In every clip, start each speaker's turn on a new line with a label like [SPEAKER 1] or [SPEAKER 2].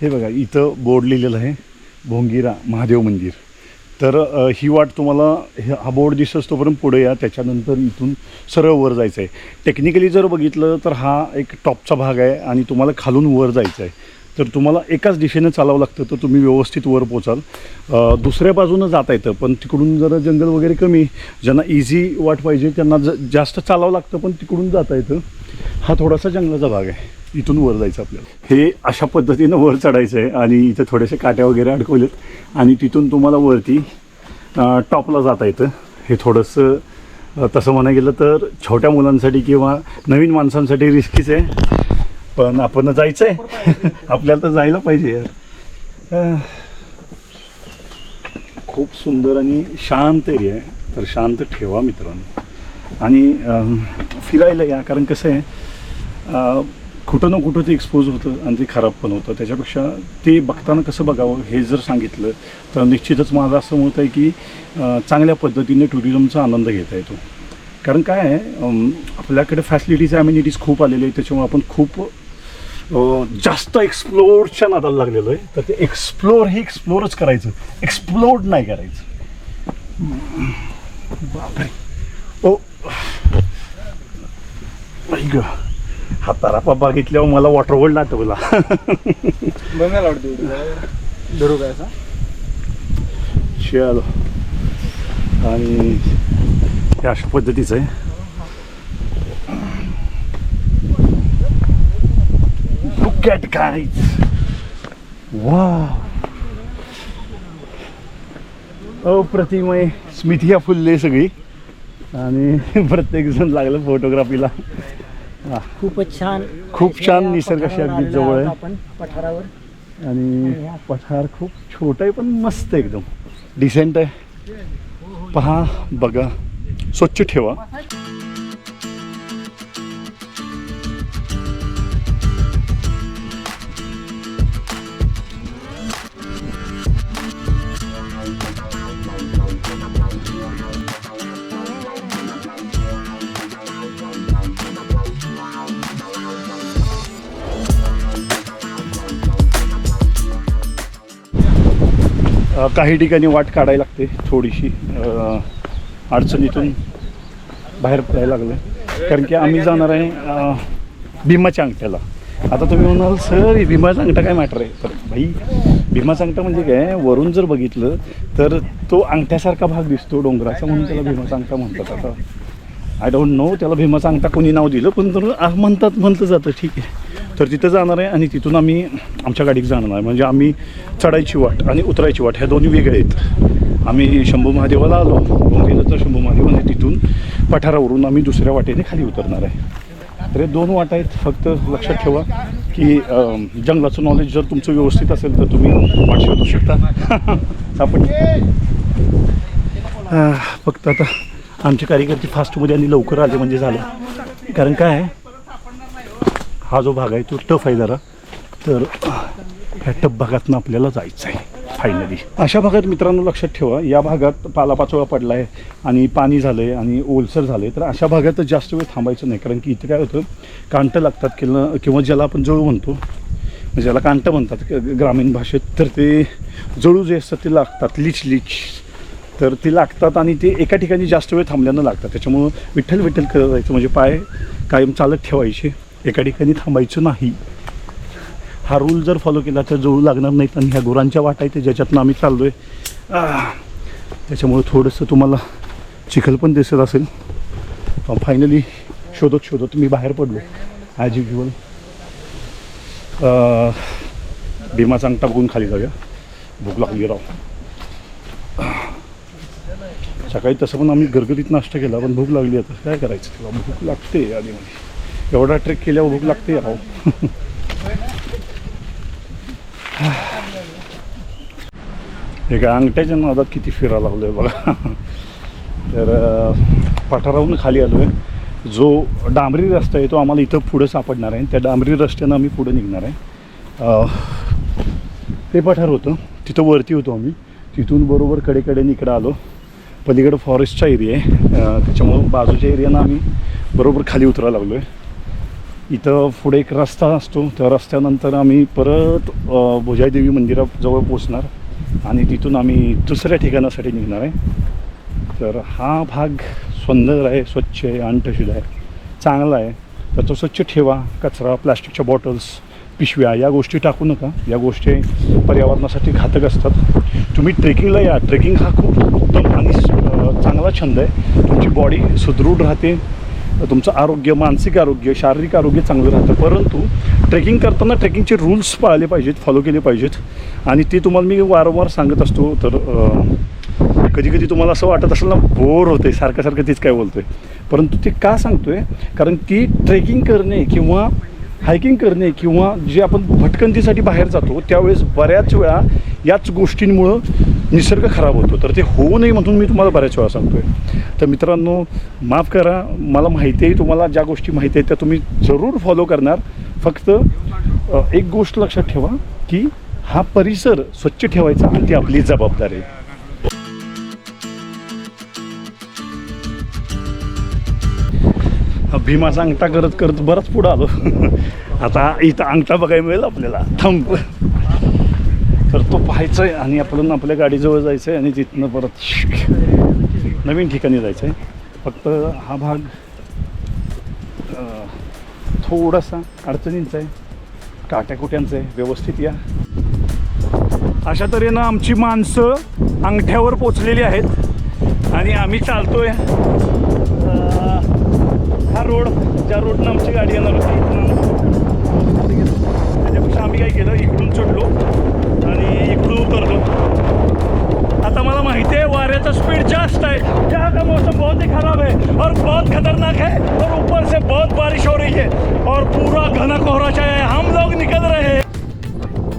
[SPEAKER 1] हे बघा इथं बोर्ड लिहिलेलं आहे भोंगिरा महादेव मंदिर. तर ही वाट तुम्हाला हे- हा बोर्ड दिसत तोपर्यंत पुढे या त्याच्यानंतर इथून सरळ वर जायचं आहे टेक्निकली जर बघितलं तर हा एक टॉपचा भाग आहे आणि तुम्हाला खालून वर जायचं आहे तर तुम्हाला एकाच दिशेनं चालावं लागतं तर तुम्ही व्यवस्थित वर पोचाल. दुसऱ्या बाजूनं जाता येतं पण तिकडून जरा जंगल वगैरे कमी ज्यांना इझी वाट पाहिजे त्यांना ज जास्त चालावं लागतं पण तिकडून जाता येतं. हा थोडासा जंगलाचा भाग आहे. इथून वर जायचं आपल्याला. हे अशा पद्धतीनं वर चढायचं आहे आणि इथं थोडेसे काट्या वगैरे अडकवलेत. आणि तिथून तुम्हाला वरती टॉपला जाता येतं. हे थोडंसं तसं म्हणा गेलं तर छोट्या मुलांसाठी किंवा नवीन माणसांसाठी रिस्कीच आहे. पण आपण जायचं आहे आपल्याला तर जायला पाहिजे यार. खूप सुंदर आणि शांत एरिया आहे. तर शांत ठेवा मित्रांनो. आणि फिरायला या. कारण कसं आहे कुठं ना कुठं ते एक्सपोज होतं आणि ते खराब पण होतं. त्याच्यापेक्षा ते बघताना कसं बघावं हे जर सांगितलं तर निश्चितच माझं असं मत आहे की चांगल्या पद्धतीने टुरिझमचा आनंद घेता येतो. कारण काय आहे आपल्याकडे फॅसिलिटीज ॲम्युनिटीज खूप आलेले आहेत. त्याच्यामुळे आपण खूप जास्त एक्सप्लोरच्या नादाला लागलेलो आहे. तर ते एक्सप्लोर हे एक्सप्लोरच करायचं. एक्सप्लोर नाही करायचं. बापरे. ओ. ग. हा तारापा बघितल्यावर मला वॉटर वर्ल्ड आठवला
[SPEAKER 2] बघायला आवडते धरू काय असा?
[SPEAKER 1] चलो आणि हे अशा पद्धतीचं आहे. At guys. Wow. अप्रतिमय स्मिती फुलले सगळी. आणि प्रत्येक जण लागलं फोटोग्राफीला
[SPEAKER 3] खूपच छान.
[SPEAKER 1] खूप छान निसर्गाशी अगदी जवळ आहे.
[SPEAKER 3] आपण पठारावर.
[SPEAKER 1] आणि पठार खूप छोटं आहे पण मस्त एकदम. डिसेंट आहे. पहा बघा. स्वच्छ ठेवा. काही ठिकाणी वाट काढायला लागते थोडीशी. अडचणीतून बाहेर पडायला लागलं. कारण की आम्ही जाणार आहे भीमाच्या अंगठ्याला आता तुम्ही म्हणाल सर भीमाचा अंगठा काय मॅटर आहे? तर भाई भीमाचा अंगठा म्हणजे काय? वरून जर बघितलं तर तो अंगठ्यासारखा भाग दिसतो डोंगराचा म्हणून त्याला भीमाचा अंगठा म्हणतात आता. आय डोंट नो त्याला भीमाचा अंगठा कोणी नाव दिलं पण तर म्हणतात म्हणतं जातं ठीक आहे. तर तिथं जाणार आहे आणि तिथून आम्ही आमच्या गाडीत जाणार आहे. म्हणजे आम्ही चढायची वाट आणि उतरायची वाट ह्या दोन्ही वेगळे आहेत. आम्ही शंभू महादेवाला आलो. बोंगेचं शंभू महादेव आणि तिथून पठारावरून आम्ही दुसऱ्या वाटेने खाली उतरणार आहे. तर हे दोन वाट आहेत. फक्त लक्षात ठेवा की जंगलाचं नॉलेज जर तुमचं व्यवस्थित असेल तर तुम्ही वाट शोधू शकता. आपण फक्त आता आमचे कार्यकर्ते फास्टमध्ये आणि लवकर आले म्हणजे झालं. कारण काय आहे? हा जो भाग आहे तो टफ आहे जरा. तर ह्या टफ भागातनं आपल्याला जायचं आहे फायनली अशा भागात मित्रांनो लक्षात ठेवा या भागात पालापाचोळा पडला आहे आणि पाणी झालं आहे आणि ओलसर झालं आहे तर अशा भागात जास्त वेळ थांबायचं नाही कारण की इथे काय होतं कांटं लागतात किंवा किंवा ज्याला आपण जळू म्हणतो म्हणजे ज्याला कांटं म्हणतात ग्रामीण भाषेत तर ते जळू जे असतात ते लागतात लिच लिच. तर ती लागतात आणि ते एका ठिकाणी जास्त वेळ थांबल्यानं लागतात त्याच्यामुळं विठ्ठल विठ्ठल करत जायचं म्हणजे पाय कायम चालत ठेवायचे. एका ठिकाणी थांबायचं नाही. हा रूल जर फॉलो केला तर जवळ लागणार नाहीत आणि ह्या गुरांच्या वाटा आहेत ज्याच्यातनं आम्ही चाललो आहे त्याच्यामुळं थोडंसं तुम्हाला चिखल पण दिसत असेल. फायनली शोधत शोधत मी बाहेर पडलो ॲज युजल भीमा चांगटा बघून खाली जाऊया. भूक लागली राव. सकाळी तसं पण आम्ही गरगरीत नाश्ता केला पण भूक लागली आता. काय करायचं? भूक लागते आधी मध्ये एवढा ट्रेक केल्यावर भूक लागते अहो हे काय अंगठ्याच्या नादात किती फिरा लागलो आहे बघा. तर पठाराहून खाली आलो आहे जो डांबरी रस्ता आहे तो आम्हाला इथं पुढं सापडणार आहे. त्या डांबरी रस्त्यानं आम्ही पुढे निघणार आहे. ते पठार होतं. तिथं वरती होतो आम्ही. तिथून बरोबर कडेकडे इकडं आलो. पलीकडं फॉरेस्टचा एरिया आहे. त्याच्यामुळं बाजूच्या एरियानं आम्ही बरोबर खाली उतरायला लागलो आहे इथं पुढे एक रस्ता असतो. त्या रस्त्यानंतर आम्ही परत भुजाईदेवी मंदिराजवळ पोचणार आणि तिथून आम्ही दुसऱ्या ठिकाणासाठी निघणार आहे. तर हा भाग सुंदर आहे स्वच्छ आहे अंटशील आहे चांगला आहे. तर तो स्वच्छ ठेवा कचरा प्लास्टिकच्या बॉटल्स पिशव्या या गोष्टी टाकू नका. या गोष्टी पर्यावरणासाठी घातक असतात. तुम्ही ट्रेकिंगला या. ट्रेकिंग हा खूप उत्तम आणि चांगला छंद आहे. तुमची बॉडी सुदृढ राहते. तुमचं आरोग्य मानसिक आरोग्य शारीरिक आरोग्य चांगलं राहतं. परंतु ट्रेकिंग करताना ट्रेकिंगचे रूल्स पाळले पाहिजेत फॉलो केले पाहिजेत. आणि ते तुम्हाला मी वारंवार सांगत असतो तर कधी कधी तुम्हाला असं वाटत असेल ना बोर होते सारखं सारखं तीच काय बोलतोय. परंतु ते का सांगतोय? कारण की ट्रेकिंग करणे किंवा हायकिंग करणे किंवा जे आपण भटकंतीसाठी बाहेर जातो त्यावेळेस बऱ्याच वेळा याच गोष्टींमुळं निसर्ग खराब होतो. तर ते होऊ नये म्हणून मी तुम्हाला बऱ्याच वेळा सांगतोय. तर मित्रांनो माफ करा मला माहिती आहे तुम्हाला ज्या गोष्टी माहिती आहेत त्या तुम्ही जरूर फॉलो करणार. फक्त एक गोष्ट लक्षात ठेवा की हा परिसर स्वच्छ ठेवायचा आणि ती आपली जबाबदारी आहे. भीमाचा अंगठा करत करत बराच पुढं आलो. आता इथं अंगठा बघायला मिळेल आपल्याला. थांब. तर तो पाहायचा आहे आणि आपल्याला आपल्या गाडीजवळ जायचं आहे आणि तिथनं परत नवीन ठिकाणी जायचं आहे फक्त हा भाग थोडासा अडचणींचा आहे काट्याकुट्यांचं आहे व्यवस्थित या. अशा तऱ्हेनं आमची माणसं अंगठ्यावर पोचलेली आहेत आणि आम्ही चालतोय आहे हा रोड ज्या रोडनं आमची गाडी येणार होती त्याच्यापेक्षा आम्ही काय केलं इकडून चढलो. आणि इकडून उतरतो आता मला माहिती आहे वाऱ्याचा स्पीड जास्त है यहाँ का मौसम बहुत ही खराब है और बहुत खतरनाक है और ऊपर से बहुत बारिश हो रही है. और पूरा घना कोहरा छाया है. हम लोग निकल रहे हैं.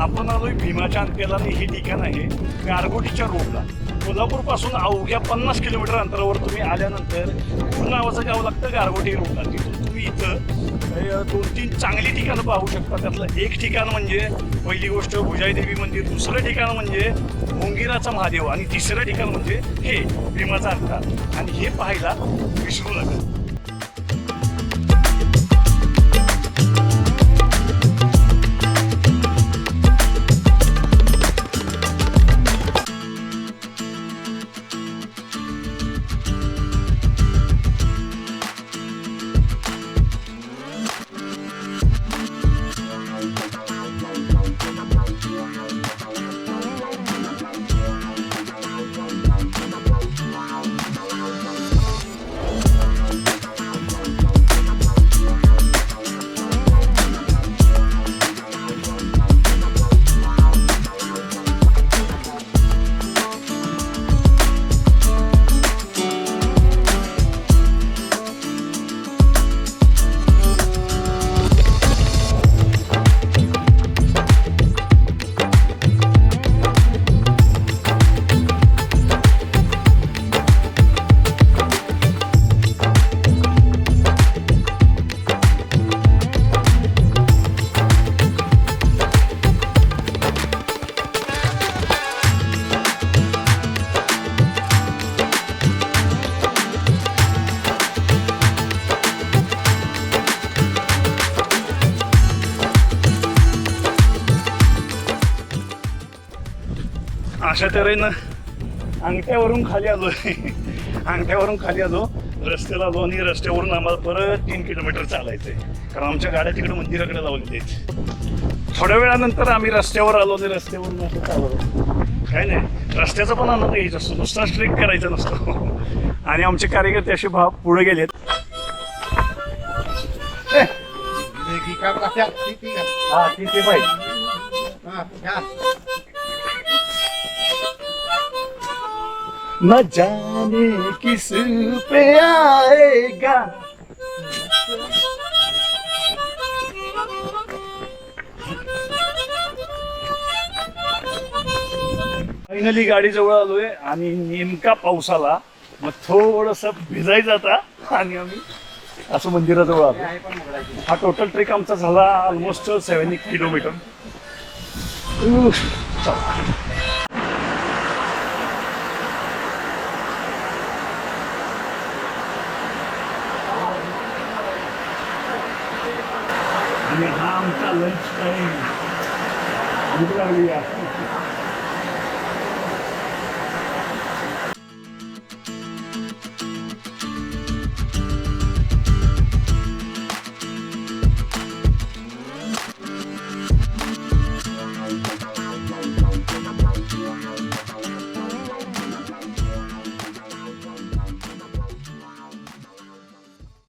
[SPEAKER 1] आपण आलोय भीमाच्या अंत्यला हे ठिकाण आहे गारगोटीच्या रोडला कोल्हापूरपासून अवघ्या पन्नास किलोमीटर अंतरावर तुम्ही आल्यानंतर पूर्ण नावाचं गाव लागतं गारगोटी रोडला तिथून तुम्ही इथं दोन तीन चांगली ठिकाणं पाहू शकता. त्यातलं एक ठिकाण म्हणजे पहिली गोष्ट भुजाई देवी मंदिर दुसरं ठिकाण म्हणजे भोंगिराचा महादेव आणि तिसरं ठिकाण म्हणजे हे भीमाचा अंका आणि हे पाहायला विसरू नका अशा तऱ्हेनं अंगठ्यावरून खाली आलो अंगठ्यावरून खाली आलो. रस्त्याला आलो आणि रस्त्यावरून आम्हाला परत तीन किलोमीटर चालायचं आहे कारण आमच्या गाड्या तिकडे मंदिराकडे लावलेल्या आहेत थोड्या वेळानंतर आम्ही रस्त्यावर आलो आणि रस्त्यावरून असं चालवलो काय नाही रस्त्याचा पण आनंद घ्यायचा असतो. नुसता स्ट्रेक करायचा नसतो. आणि आमचे कार्यकर्ते असे भाव पुढे गेलेत. हा! ठीक आहे बाई. न जाने किस पे आएगा। फायनली गाडी जवळ आलोय आणि नेमका पाऊस आला मग थोडस भिजायचं आता आणि आम्ही असं मंदिराजवळ आलो हा टोटल ट्रेक आमचा झाला ऑलमोस्ट सेव्हन किलोमीटर उफ, चला. लंच टाईम भूक लागली या